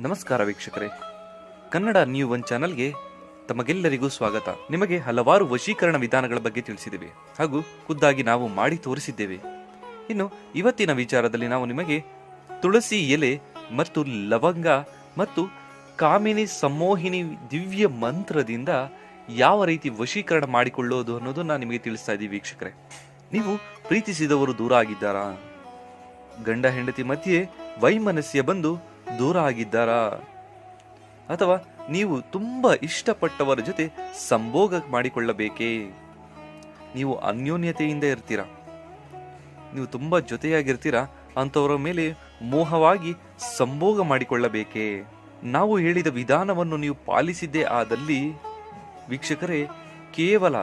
ನಮಸ್ಕಾರ ವೀಕ್ಷಕರೇ. Kannada new one ಚಾನಲ್ಗೆ ತಮಗೆಲ್ಲರಿಗೂ ಸ್ವಾಗತ. ನಿಮಗೆ ಹಲವಾರು ವಶೀಕರಣ ವಿಧಾನಗಳ ಬಗ್ಗೆ ತಿಳಿಸಿದ್ದೇವೆ. ಹಾಗೂ ಖುದ್ದಾಗಿ ನಾವು ಮಾಡಿ ತೋರಿಸಿದ್ದೇವೆ. ಇನ್ನು ಇವತ್ತಿನ ವಿಚಾರದಲ್ಲಿ ನಾವು ನಿಮಗೆ ತುಳಸಿ ಎಲೆ ಮತ್ತು ಲವಂಗ ಮತ್ತು ಕಾಮಿನಿ ಸಮೋಹಿನಿ ದಿವ್ಯ ಮಂತ್ರದಿಂದ ಯಾವ ರೀತಿ ವಶೀಕರಣ ಮಾಡಿಕೊಳ್ಳೋದು ಅನ್ನೋದನ್ನ ನಿಮಗೆ ತಿಳಿಸ್ತಾ ಇದ್ದೀವಿ ವೀಕ್ಷಕರೇ. ನೀವು ಪ್ರೀತಿಸಿದವರು ದೂರ ಆಗಿದ್ದಾರಾ? ಗಂಡ ಹೆಂಡತಿ ಮಧ್ಯೆ ವೈಮನಸ್ಯ ಬಂದು ದೂರ ಆಗಿದ್ದಾರಾ? ಅಥವಾ ನೀವು ತುಂಬಾ ಇಷ್ಟಪಟ್ಟವರ ಜೊತೆ ಸಂಭೋಗ ಮಾಡಿಕೊಳ್ಳಬೇಕೇ? ನೀವು ಅನ್ಯೋನ್ಯತೆಯಿಂದ ಇರ್ತೀರಾ? ನೀವು ತುಂಬಾ ಜೊತೆಯಾಗಿರ್ತೀರಾ? ಅಂಥವರ ಮೇಲೆ ಮೋಹವಾಗಿ ಸಂಭೋಗ ಮಾಡಿಕೊಳ್ಳಬೇಕೇ? ನಾವು ಹೇಳಿದ ವಿಧಾನವನ್ನು ನೀವು ಪಾಲಿಸಿದ್ದೇ ಆದಲ್ಲಿ, ವೀಕ್ಷಕರೇ, ಕೇವಲ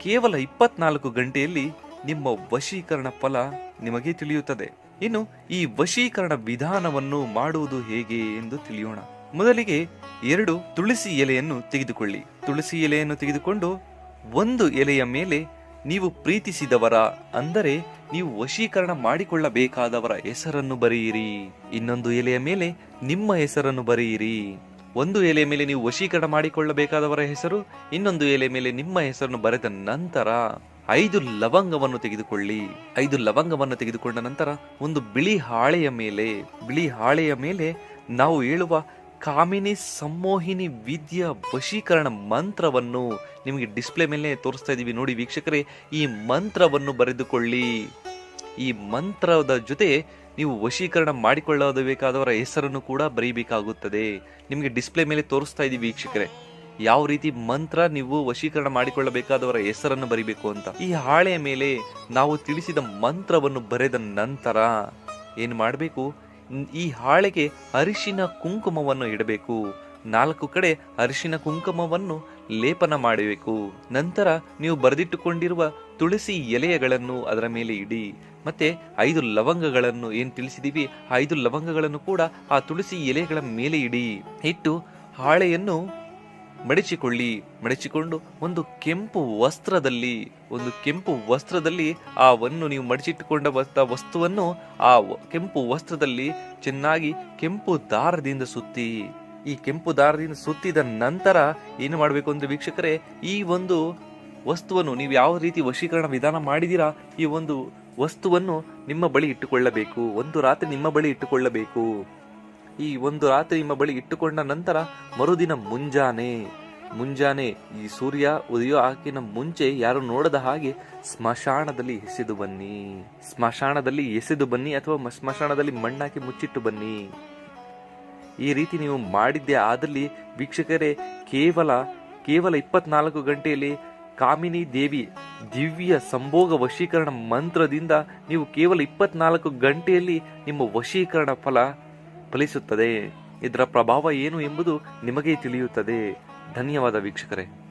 ಕೇವಲ ಇಪ್ಪತ್ನಾಲ್ಕು ಗಂಟೆಯಲ್ಲಿ ನಿಮ್ಮ ವಶೀಕರಣ ಫಲ ನಿಮಗೆ ತಿಳಿಯುತ್ತದೆ. ಇನ್ನು ಈ ವಶೀಕರಣ ವಿಧಾನವನ್ನು ಮಾಡುವುದು ಹೇಗೆ ಎಂದು ತಿಳಿಯೋಣ. ಮೊದಲಿಗೆ ಎರಡು ತುಳಸಿ ಎಲೆಯನ್ನು ತೆಗೆದುಕೊಳ್ಳಿ. ತುಳಸಿ ಎಲೆಯನ್ನು ತೆಗೆದುಕೊಂಡು ಒಂದು ಎಲೆಯ ಮೇಲೆ ನೀವು ಪ್ರೀತಿಸಿದವರ, ಅಂದರೆ ನೀವು ವಶೀಕರಣ ಮಾಡಿಕೊಳ್ಳಬೇಕಾದವರ ಹೆಸರನ್ನು ಬರೆಯಿರಿ. ಇನ್ನೊಂದು ಎಲೆಯ ಮೇಲೆ ನಿಮ್ಮ ಹೆಸರನ್ನು ಬರೆಯಿರಿ. ಒಂದು ಎಲೆ ಮೇಲೆ ನೀವು ವಶೀಕರಣ ಮಾಡಿಕೊಳ್ಳಬೇಕಾದವರ ಹೆಸರು, ಇನ್ನೊಂದು ಎಲೆ ಮೇಲೆ ನಿಮ್ಮ ಹೆಸರನ್ನು ಬರೆದ ನಂತರ ಐದು ಲವಂಗವನ್ನು ತೆಗೆದುಕೊಳ್ಳಿ. ಐದು ಲವಂಗವನ್ನು ತೆಗೆದುಕೊಂಡ ನಂತರ ಒಂದು ಬಿಳಿ ಹಾಳೆಯ ಮೇಲೆ, ಬಿಳಿ ಹಾಳೆಯ ಮೇಲೆ ನಾವು ಹೇಳುವ ಕಾಮಿನಿ ಸಮೋಹಿನಿ ವಿದ್ಯಾ ವಶೀಕರಣ ಮಂತ್ರವನ್ನು ನಿಮಗೆ ಡಿಸ್ಪ್ಲೇ ಮೇಲೆ ತೋರಿಸ್ತಾ ಇದ್ದೀವಿ. ನೋಡಿ ವೀಕ್ಷಕರೇ, ಈ ಮಂತ್ರವನ್ನು ಬರೆದುಕೊಳ್ಳಿ. ಈ ಮಂತ್ರದ ಜೊತೆ ನೀವು ವಶೀಕರಣ ಮಾಡಿಕೊಳ್ಳಬೇಕಾದವರ ಹೆಸರನ್ನು ಕೂಡ ಬರೀಬೇಕಾಗುತ್ತದೆ. ನಿಮಗೆ ಡಿಸ್ಪ್ಲೇ ಮೇಲೆ ತೋರಿಸ್ತಾ ಇದ್ದೀವಿ ವೀಕ್ಷಕರೇ. ಯಾವ ರೀತಿ ಮಂತ್ರ ನೀವು ವಶೀಕರಣ ಮಾಡಿಕೊಳ್ಳಬೇಕಾದವರ ಹೆಸರನ್ನು ಬರಿಬೇಕು ಅಂತ. ಈ ಹಾಳೆಯ ಮೇಲೆ ನಾವು ತಿಳಿಸಿದ ಮಂತ್ರವನ್ನು ಬರೆದ ನಂತರ ಏನು ಮಾಡಬೇಕು? ಈ ಹಾಳೆಗೆ ಅರಿಶಿನ ಕುಂಕುಮವನ್ನು ಇಡಬೇಕು. ನಾಲ್ಕು ಕಡೆ ಅರಿಶಿನ ಕುಂಕುಮವನ್ನು ಲೇಪನ ಮಾಡಬೇಕು. ನಂತರ ನೀವು ಬರೆದಿಟ್ಟುಕೊಂಡಿರುವ ತುಳಸಿ ಎಲೆಗಳನ್ನು ಅದರ ಮೇಲೆ ಇಡಿ. ಮತ್ತೆ ಐದು ಲವಂಗಗಳನ್ನು ಏನ್ ತಿಳಿಸಿದೀವಿ? ಐದು ಲವಂಗಗಳನ್ನು ಕೂಡ ಆ ತುಳಸಿ ಎಲೆಗಳ ಮೇಲೆ ಇಡಿ. ಇಟ್ಟು ಹಾಳೆಯನ್ನು ಮಡಚಿಕೊಳ್ಳಿ, ಮಡಚಿಕೊಂಡು ಒಂದು ಕೆಂಪು ವಸ್ತ್ರದಲ್ಲಿ, ಒಂದು ಕೆಂಪು ವಸ್ತ್ರದಲ್ಲಿ ಆ ವನ್ನು ನೀವು ಮಡಚಿಟ್ಟುಕೊಂಡ ವಸ್ತ- ವಸ್ತುವನ್ನು ಆ ಕೆಂಪು ವಸ್ತ್ರದಲ್ಲಿ ಚೆನ್ನಾಗಿ ಕೆಂಪು ದಾರದಿಂದ ಸುತ್ತಿ. ಈ ಕೆಂಪು ದಾರದಿಂದ ಸುತ್ತಿದ ನಂತರ ಏನು ಮಾಡಬೇಕು ಅಂದ್ರೆ ವೀಕ್ಷಕರೇ, ಈ ಒಂದು ವಸ್ತುವನ್ನು ನೀವು ಯಾವ ರೀತಿ ವಶೀಕರಣ ವಿಧಾನ ಮಾಡಿದೀರಾ ಈ ಒಂದು ವಸ್ತುವನ್ನು ನಿಮ್ಮ ಬಳಿ ಇಟ್ಟುಕೊಳ್ಳಬೇಕು. ಒಂದು ರಾತ್ರಿ ನಿಮ್ಮ ಬಳಿ ಇಟ್ಟುಕೊಳ್ಳಬೇಕು. ಈ ಒಂದು ರಾತ್ರಿ ನಿಮ್ಮ ಬಳಿ ಇಟ್ಟುಕೊಂಡ ನಂತರ ಮರುದಿನ ಮುಂಜಾನೆ. ಮುಂಜಾನೆ ಈ ಸೂರ್ಯ ಉದಯ ಹಾಕಿನ ಮುಂಚೆ ಯಾರು ನೋಡದ ಹಾಗೆ ಸ್ಮಶಾನದಲ್ಲಿ ಎಸೆದು ಬನ್ನಿ. ಸ್ಮಶಾನದಲ್ಲಿ ಎಸೆದು ಬನ್ನಿ ಅಥವಾ ಸ್ಮಶಾನದಲ್ಲಿ ಮಣ್ಣಾಕಿ ಮುಚ್ಚಿಟ್ಟು ಬನ್ನಿ. ಈ ರೀತಿ ನೀವು ಮಾಡಿದ್ದೆ ಆದಲ್ಲಿ ವೀಕ್ಷಕರೇ, ಕೇವಲ ಕೇವಲ ಇಪ್ಪತ್ನಾಲ್ಕು ಗಂಟೆಯಲ್ಲಿ ಕಾಮಿನಿ ದೇವಿ ದಿವ್ಯ ಸಂಭೋಗ ವಶೀಕರಣ ಮಂತ್ರದಿಂದ ನೀವು ಕೇವಲ ಇಪ್ಪತ್ನಾಲ್ಕು ಗಂಟೆಯಲ್ಲಿ ನಿಮ್ಮ ವಶೀಕರಣ ಫಲ ಫಲಿಸುತ್ತದೆ. ಇದರ ಪ್ರಭಾವ ಏನು ಎಂಬುದು ನಿಮಗೆ ತಿಳಿಯುತ್ತದೆ. ಧನ್ಯವಾದ ವೀಕ್ಷಕರೇ.